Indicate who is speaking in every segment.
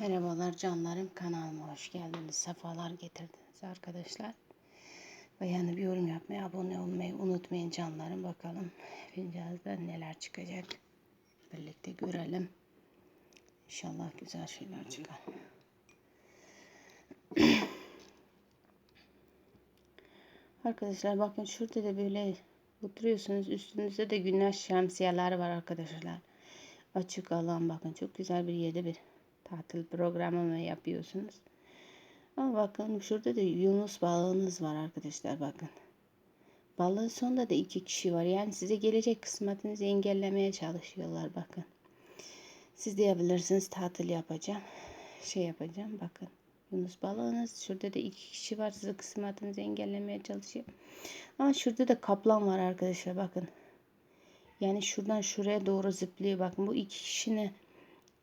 Speaker 1: Merhabalar canlarım kanalıma hoş geldiniz. Sefalar getirdiniz arkadaşlar. Beğenip yorum yapmayı, abone olmayı unutmayın canlarım. Bakalım fincanımızda neler çıkacak. Birlikte görelim. İnşallah güzel şeyler çıkar. Arkadaşlar bakın şurada da böyle oturuyorsunuz. Üstünüzde de güneş şemsiyeler var arkadaşlar. Açık alan bakın çok güzel bir yerde bir tatil programı mı yapıyorsunuz? Ama bakın şurada da Yunus balığınız var arkadaşlar bakın. Balığın sonunda da iki kişi var. Yani size gelecek kısmetinizi engellemeye çalışıyorlar bakın. Siz diyebilirsiniz tatil yapacağım. Şey yapacağım bakın. Yunus balığınız. Şurada da iki kişi var. Size kısmetinizi engellemeye çalışıyor. Ama şurada da kaplan var arkadaşlar bakın. Yani şuradan şuraya doğru zıplıyor. Bakın bu iki kişinin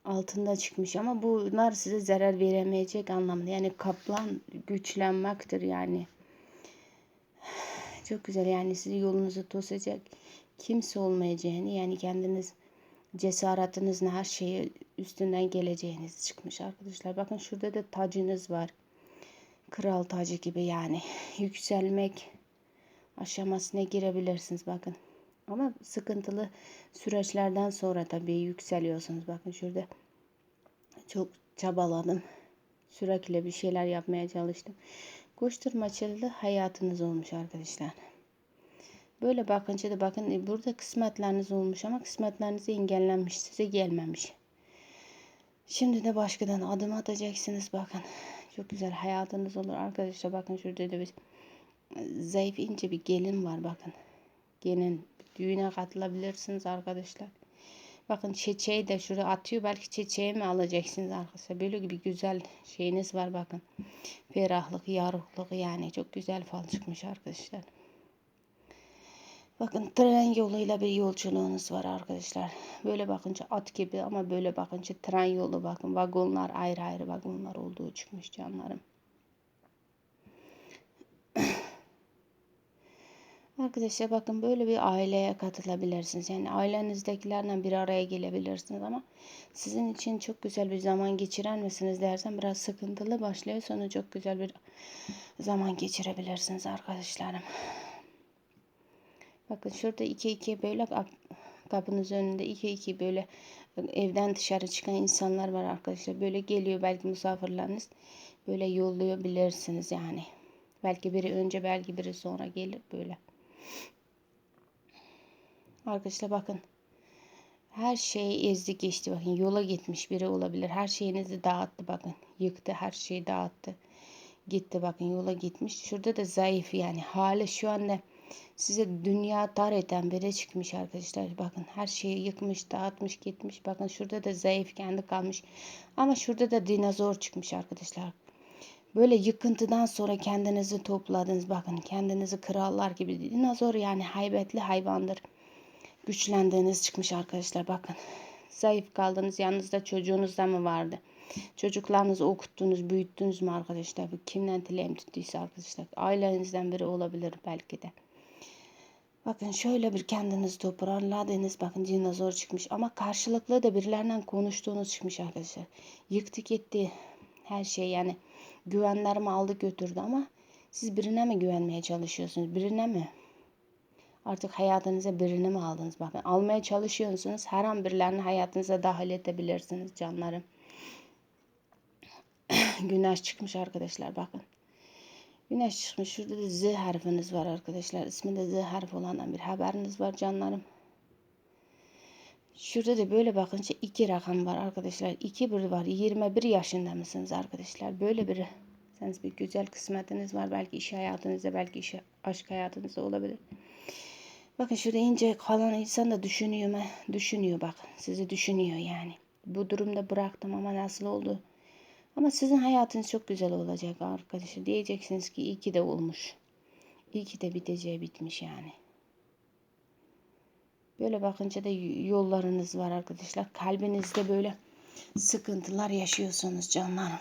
Speaker 1: altında çıkmış ama bunlar size zarar veremeyecek anlamda. Yani kaplan güçlenmektir yani. Çok güzel yani sizi yolunuzu tosacak kimse olmayacağını yani kendiniz cesaretinizle her şeyi üstünden geleceğiniz çıkmış arkadaşlar. Bakın şurada da tacınız var. Kral tacı gibi yani yükselmek aşamasına girebilirsiniz bakın. Ama sıkıntılı süreçlerden sonra tabii yükseliyorsunuz. Bakın şurada çok çabaladım. Sürekli bir şeyler yapmaya çalıştım. Koşturmaçalı hayatınız olmuş arkadaşlar. Böyle bakınca da bakın e, burada kısmetleriniz olmuş ama kısmetleriniz engellenmiş. Size gelmemiş. Şimdi de başkadan adım atacaksınız bakın. Çok güzel hayatınız olur arkadaşlar. Bakın şurada da bir zayıf ince bir gelin var bakın. Gelin düğüne katılabilirsiniz arkadaşlar. Bakın çiçeği de şuraya atıyor. Belki çiçeği mi alacaksınız arkadaşlar. Böyle bir güzel şeyiniz var bakın. Ferahlık, yarıklık yani çok güzel fal çıkmış arkadaşlar. Bakın tren yoluyla bir yolculuğunuz var arkadaşlar. Böyle bakınca at gibi ama böyle bakınca tren yolu bakın. Vagonlar ayrı ayrı vagonlar olduğu çıkmış canlarım. Arkadaşlar bakın böyle bir aileye katılabilirsiniz. Yani ailenizdekilerle bir araya gelebilirsiniz ama sizin için çok güzel bir zaman geçiren misiniz dersem biraz sıkıntılı başlıyor. Sonra çok güzel bir zaman geçirebilirsiniz arkadaşlarım. Bakın şurada iki iki böyle kapınız önünde iki iki böyle evden dışarı çıkan insanlar var arkadaşlar. Böyle geliyor belki misafirleriniz. Böyle yollayabilirsiniz yani. Belki biri önce belki biri sonra gelir böyle. Arkadaşlar bakın. Her şeyi ezdi geçti bakın. Yola gitmiş biri olabilir. Her şeyinizi dağıttı bakın. Yıktı her şeyi dağıttı. Gitti bakın yola gitmiş. Şurada da zayıf yani. Hali şu anda size dünya dar eden biri çıkmış arkadaşlar. Bakın her şeyi yıkmış, dağıtmış, gitmiş. Bakın şurada da zayıf kendi kalmış. Ama şurada da dinozor çıkmış arkadaşlar. Böyle yıkıntıdan sonra kendinizi topladınız. Bakın kendinizi krallar gibi. Dinozor yani haybetli hayvandır. Güçlendiğiniz çıkmış arkadaşlar. Bakın zayıf kaldınız. Yanınızda çocuğunuz da mı vardı? Çocuklarınızı okuttunuz, büyüttünüz mü arkadaşlar? Bu kimden dileğim tuttuysa arkadaşlar. Ailenizden biri olabilir belki de. Bakın şöyle bir kendinizi toparladınız. Bakın dinozor çıkmış. Ama karşılıklı da birilerinden konuştuğunuz çıkmış arkadaşlar. Yıktı gitti her şey yani güvenlerimi aldı götürdü ama siz birine mi güvenmeye çalışıyorsunuz? Birine mi? Artık hayatınıza birini mi aldınız? Bakın almaya çalışıyorsunuz. Her an birilerini hayatınıza dahil edebilirsiniz canlarım. Güneş çıkmış arkadaşlar bakın. Güneş çıkmış. Şurada da Z harfiniz var arkadaşlar. İsminde Z harfi olandan bir haberiniz var canlarım. Şurada da böyle bakınca iki rakam var arkadaşlar. İki bir var. 21 yaşında mısınız arkadaşlar? Böyle bir seniz bir güzel kısmetiniz var. Belki iş hayatınızda, belki iş aşk hayatınızda olabilir. Bakın şurada ince kalan insan da düşünüyor mu? Düşünüyor bak. Sizi düşünüyor yani. Bu durumda bıraktım ama nasıl oldu? Ama sizin hayatınız çok güzel olacak arkadaşlar. Diyeceksiniz ki iyi ki de olmuş. İyi ki de biteceği bitmiş yani. Böyle bakınca da yollarınız var arkadaşlar. Kalbinizde böyle sıkıntılar yaşıyorsunuz canlarım.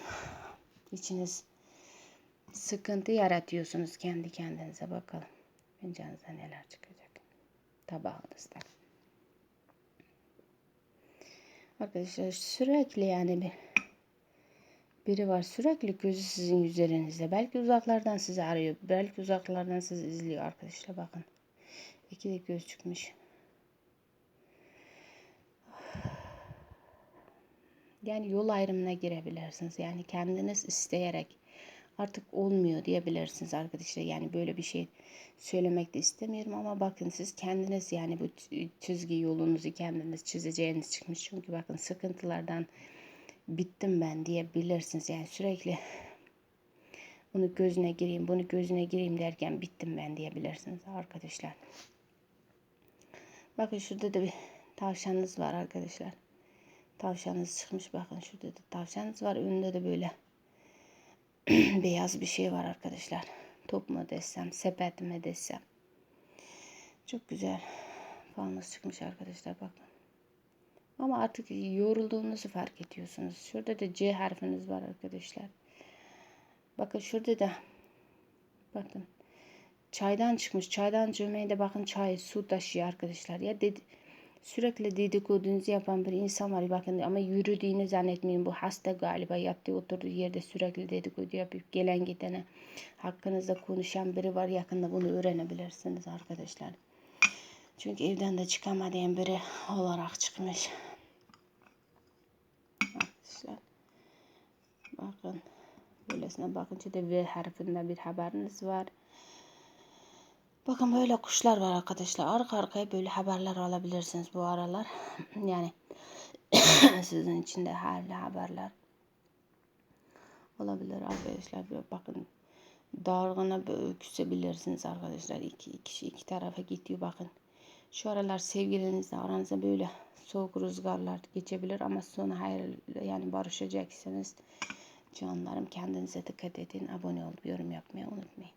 Speaker 1: İçiniz sıkıntı yaratıyorsunuz kendi kendinize bakalım. Fincanınızda neler çıkacak. Tabağınızda. Arkadaşlar sürekli yani bir Biri var sürekli gözü sizin üzerinizde. Belki uzaklardan sizi arıyor. Belki uzaklardan sizi izliyor arkadaşlar bakın. İki de göz çıkmış. Yani yol ayrımına girebilirsiniz. Yani kendiniz isteyerek artık olmuyor diyebilirsiniz arkadaşlar. Yani böyle bir şey söylemek de istemiyorum ama bakın siz kendiniz yani bu çizgi yolunuzu kendiniz çizeceğiniz çıkmış. Çünkü bakın sıkıntılardan bittim ben diyebilirsiniz. Yani sürekli bunu gözüne gireyim, bunu gözüne gireyim derken bittim ben diyebilirsiniz arkadaşlar. Bakın şurada da bir tavşanınız var arkadaşlar. Tavşanınız çıkmış bakın şurada da tavşanınız var. Önünde de böyle beyaz bir şey var arkadaşlar. Top mu desem, sepet mi desem. Çok güzel. Fanus çıkmış arkadaşlar bakın. Ama artık yorulduğunuzu fark ediyorsunuz. Şurada da C harfiniz var arkadaşlar. Bakın şurada da bakın çaydan çıkmış. Çaydan cömeği de bakın çay su taşıyor arkadaşlar. Ya dedi sürekli dedikodunuzu yapan bir insan var. Bakın ama yürüdüğünü zannetmeyin. Bu hasta galiba yattığı oturduğu yerde sürekli dedikodu yapıp gelen gidene hakkınızda konuşan biri var. Yakında bunu öğrenebilirsiniz arkadaşlar. Çünkü evden de çıkamayan biri olarak çıkmış. Arkadaşlar. Bakın. Böylesine bakınca da V harfinde bir haberiniz var. Bakın böyle kuşlar var arkadaşlar. Arka arkaya böyle haberler alabilirsiniz bu aralar. Yani sizin için de hayırlı haberler olabilir arkadaşlar. Böyle bakın dargına küsebilirsiniz arkadaşlar. İki, iki kişi iki tarafa gidiyor bakın. Şu aralar sevgilinizle aranızda böyle soğuk rüzgarlar geçebilir ama sonra hayır yani barışacaksınız. Canlarım kendinize dikkat edin. Abone olup yorum yapmayı unutmayın.